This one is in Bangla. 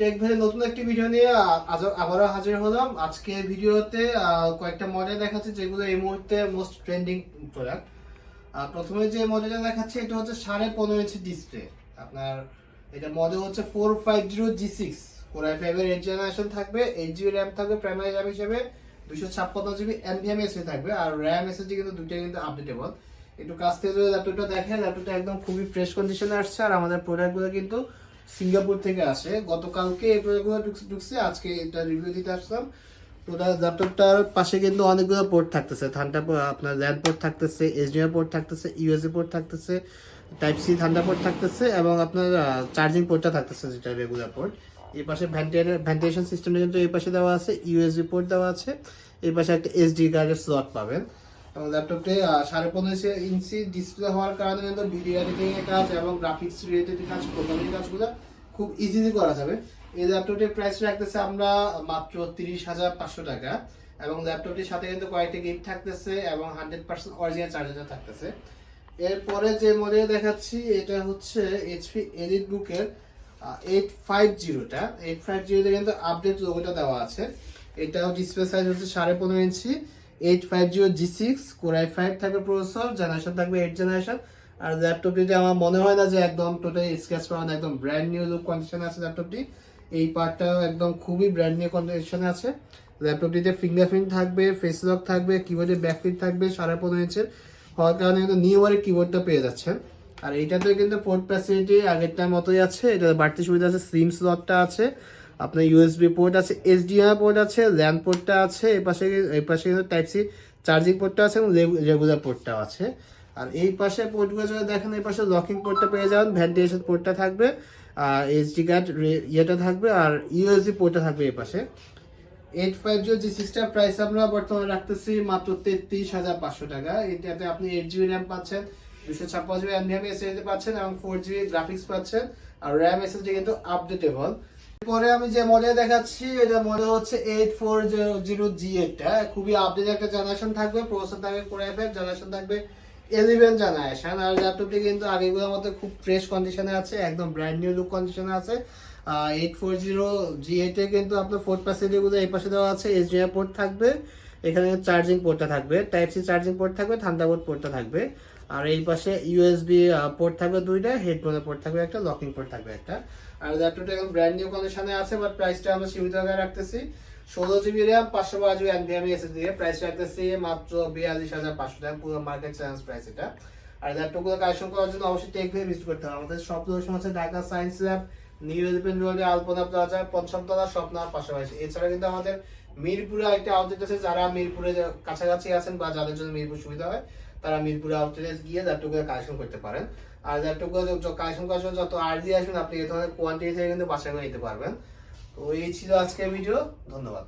টেক ভ্যালি নতুন একটি ভিডিও নিয়ে আবারও হাজির হলাম। ভিডিওতে কয়েকটা মডেল যেগুলো এই মুহূর্তে মোস্ট ট্রেন্ডিং প্রোডাক্ট প্রথমে যে মডেলটা দেখাচ্ছি, এটা হচ্ছে সাড়ে আপনার, এটা মডেল হচ্ছে four five zero G six core i ফাইভের থাকবে এইট র্যাম থাকবে প্রাইমারি র্যাম হিসেবে দুশো ছাপ্পান্ন জিবি এনভিএম এসএ থাকবে, আর র্যাম এসএসডি কিন্তু দুইটাই কিন্তু আপডেটেবল একটু কাছ থেকে যদি ল্যাপটপটা দেখেন ল্যাপটপটা একদম খুবই ফ্রেশ কন্ডিশনে আসছে, আর আমাদের প্রোডাক্টগুলো কিন্তু সিঙ্গাপুর থেকে আসে। গতকালকে এই প্রোডাক্টগুলো ঢুকছে- আজকে এটা রিভিউ দিতে আসলাম। প্রোডাক্ট ল্যাপটপটার পাশে কিন্তু অনেকগুলো পোর্ট থাকতেছে। থান্ডার আপনার ল্যান্ড পোর্ট থাকতেছে এইচডিএমআই পোর্ট থাকতেছে ইউএসবি পোর্ট থাকতেছে টাইপ সি থান্ডার পোর্ট থাকতেছে এবং আপনার চার্জিং পোর্টটা থাকতেছে যেটা রেগুলার পোর্ট এই পাশে ভেন্টিলেশন সিস্টেমটা কিন্তু এই পাশে দেওয়া আছে ইউএসবি পোর্ট দেওয়া আছে। এই পাশে একটা এসডি কার্ডের স্লট পাবেন। এবং ল্যাপটপে সাড়ে পনেরো ইঞ্চি ডিসপ্লে হওয়ার কারণে কিন্তু ভিডিও এডিটিং এর কাজ এবং গ্রাফিক্স রিলেটেড কাজ প্রোগ্রামিং কাজগুলো খুব ইজিলি করা যাবে। এই ল্যাপটপটির প্রাইস রাখতেছে আমরা মাত্র তিরিশ হাজার পাঁচশো টাকা এবং ল্যাপটপটির সাথে কিন্তু কয়েকটি গিফট থাকতেছে এবং হান্ড্রেড পার্সেন্ট অরিজিনাল চার্জার থাকতেছে। এরপরে যে মডেল দেখাচ্ছি, এটা হচ্ছে এইচপি এলিট বুকের এইট ফাইভ জিরোটা এইট ফাইভ জিরোতে কিন্তু আপডেট লোগোটা দেওয়া আছে। এটাও ডিসপ্লে সাইজ হচ্ছে সাড়ে পনেরো inch. Eight five G six core i five থাকবে জেনারেশন থাকবে এইট জেনারেশন আর ল্যাপটপটিতে আমার মনে হয় না যে একদম একদম ব্র্যান্ড নিউ আছে ল্যাপটপটি এই একদম খুবই ব্র্যান্ড নিউ কন্ডিশনে আছে। ল্যাপটপটিতে ফিঙ্গারপ্রিন্ট থাকবে ফেস লক থাকবে কিবোর্ডে ব্যাকপ্রিন্ট থাকবে, সাড়ে পনেরো ইঞ্চের। হওয়ার কারণে কিন্তু নিউ কিবোর্ডটা পেয়ে যাচ্ছেন। আর এইটাতে কিন্তু পোর্ট ফ্যাসিলিটি আগেরটার মতোই আছে এটা বাড়তি সুবিধা আছে সিম স্লটটা আছে। আপনার ইউএসবি পোর্ট আছে এইচডিএমআই পোর্ট আছে ল্যান্ড পোর্টটা আছে এই পাশে এই পাশে কিন্তু টাইপ সি চার্জিং পোর্টটা আছে এবং রেগুলার পোর্টটাও আছে। আর এই পাশে পোর্টগুলো যদি দেখেন, এই পাশে লকিং পোর্টটা পেয়ে যাবেন ভেন্টিলেশন পোর্টটা থাকবে, আর এইচডি কার্ড ইয়েটা থাকবে, আর ইউএসবি পোর্টটা থাকবে এই পাশে। এইট ফাইভ জিরো জি সিক্সটার প্রাইস আমরা বর্তমানে রাখতেছি মাত্র তেত্রিশ হাজার পাঁচশো টাকা। এটাতে আপনি এইট জিবি র্যাম পাচ্ছেন দুশো ছাপ্পান্ন জিবি এনভিএম এসএসডি পাচ্ছেন এবং ফোর জিবি গ্রাফিক্স পাচ্ছেন, আর র্যাম এসএসডি কিন্তু আপডেটেবল পরে আমি যে মডেল দেখাচ্ছি, এটা মডেল হচ্ছে এইট ফোর জিরো জি এইটটা খুবই আপডেট একটা জেনারেশন থাকবে প্রসেসর থাকবে কোরআই ফাইভ জেনারেশন থাকবে ইলেভেন জেনারেশন আর ল্যাপটপটি কিন্তু আগেগুলোর মধ্যে খুব ফ্রেশ কন্ডিশনে আছে, একদম ব্র্যান্ড নিউ লুক কন্ডিশনে আছে। এইট ফোর জিরো জি এইটে কিন্তু আপনার ফোর্থ ফ্যাসিলিটিগুলো এই পাশে দেওয়া আছে এইচডিএমআই পোর্ট থাকবে, এখানে চার্জিং পোর্টটা থাকবে টাইপ সি চার্জিং পোর্ট থাকবে থান্ডারবোল্ট পোর্টটা থাকবে। আর এই পাশে ইউএসবি পোর্ট থাকবে দুইটা হেডফোনের পোর্ট থাকবে একটা লকিং পোর্ট থাকবে একটা। আর ল্যাপটপটা এখন ব্র্যান্ড নিউ কন্ডিশনে আছে বাট প্রাইসটা আমরা সীমিত আকারে রাখতেছি। ষোলো জিবি র্যাম পাঁচশো বারো জিবি এনভিএম এসে দিয়ে প্রাইস রাখতেছি, মাত্র বিয়াল্লিশ হাজার পাঁচশো টাকা, পুরো মার্কেট চ্যালেঞ্জ প্রাইস এটা। আর ল্যাপটপগুলো কালেকশন করার জন্য অবশ্যই টেক ভিজিট করতে হবে। আমাদের সব লোকেশন আছে Dhaka science lab new Elephant রোডে আলপনা প্লাজা পঞ্চমতলা স্বপ্নার পাশাপাশি। এছাড়া কিন্তু আমাদের মিরপুরে একটা আউটলেট আছে, যারা মিরপুরে কাছাকাছি আছেন বা যাদের জন্য মিরপুর সুবিধা হয়, তারা মিরপুরে আউটলেটে গিয়ে যারটুকু কালেকশন করতে পারেন। আর যারটুকু কালেকশন করার জন্য যত আর্জি আসবেন আপনি এ ধরনের কোয়ান্টিটি থেকে কিন্তু বাসায় নিতে পারবেন। তো এই ছিল আজকের ভিডিও ধন্যবাদ।